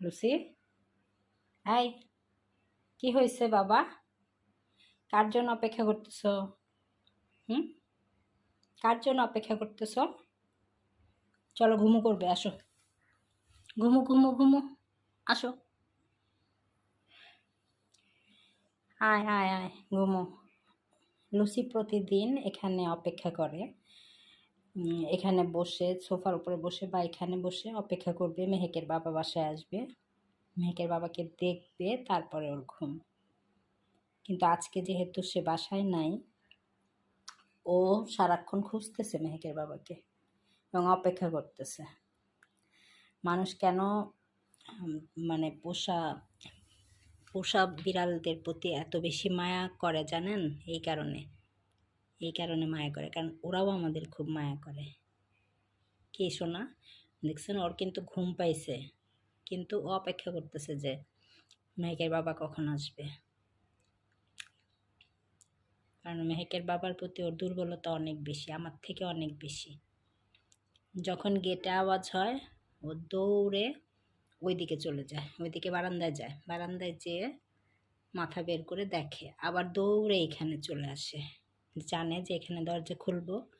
Lucy? এই, কি হয়েছে বাবা? কার জন্য অপেক্ষা করতেছ? হুম? কার জন্য অপেক্ষা করতেছ? চলো ঘুমু করবে, আসো। ঘুমু ঘুমু ঘুমু, আসো। আয় আয় আয়, ঘুমো। লুসি প্রতিদিন এখানে অপেক্ষা করে। এখানে বসে, সোফার উপরে বসে বা এখানে বসে অপেক্ষা করবে। মেহেকের বাবা বাসায় আসবে। মেহেকের বাবাকে দেখবে, তারপরে ওর ঘুম। কিন্তু আজকে যেহেতু সে বাসায় নাই, ও সারাক্ষণ খুঁজতেছে মেহেকের বাবাকে এবং অপেক্ষা করতেছে। মানুষ কেন মানে পোষা পোষা বিড়ালদের প্রতি এত বেশি মায়া করে জানেন? এই কারণে। এই কারণে মায়া করে। কারণ ওরাও আমাদের খুব মায়া করে। কি শোনা দেখছেন, ওর কিন্তু ঘুম পাইছে। কিন্তু ও অপেক্ষা করতেছে যে মেহেকের বাবা কখন আসবে। কারণ মেহেকের বাবার প্রতি ওর দুর্বলতা অনেক বেশি, আমার থেকে অনেক বেশি। যখন গেটে আওয়াজ হয়, ও দৌড়ে ওইদিকে চলে যায়, ওইদিকে বারান্দায় যায়। বারান্দায় যেয়ে মাথা বের করে দেখে, আবার দৌড়ে এখানে চলে আসে। জানে যে এখানে দরজা খুলবো,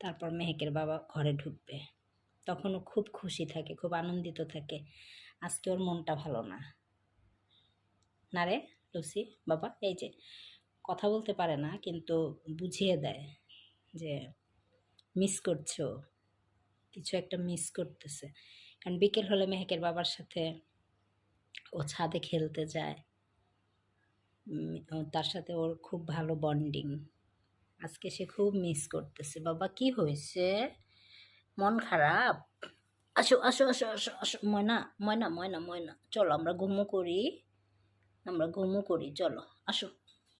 তারপর মেহেকের বাবা ঘরে ঢুকবে। তখন ও খুব খুশি থাকে, খুব আনন্দিত থাকে। আজকে ওর মনটা ভালো না। না রে লুসি, বাবা, এই যে কথা বলতে পারে না, কিন্তু বুঝিয়ে দেয় যে মিস করছ। কিছু একটা মিস করতেছে। কারণ বিকেল হলে মেহেকের বাবার সাথে ও ছাদে খেলতে যায়। তার সাথে ওর খুব ভালো বন্ডিং আজকে সে খুব মিস করতেছে। বাবা, কি হয়েছে? মন খারাপ? আসো আসো আসো আসো আসো। ময়না ময়না ময়না ময়না। চলো, আমরা ঘুমো করি। আমরা ঘুমো করি, চলো, আসো।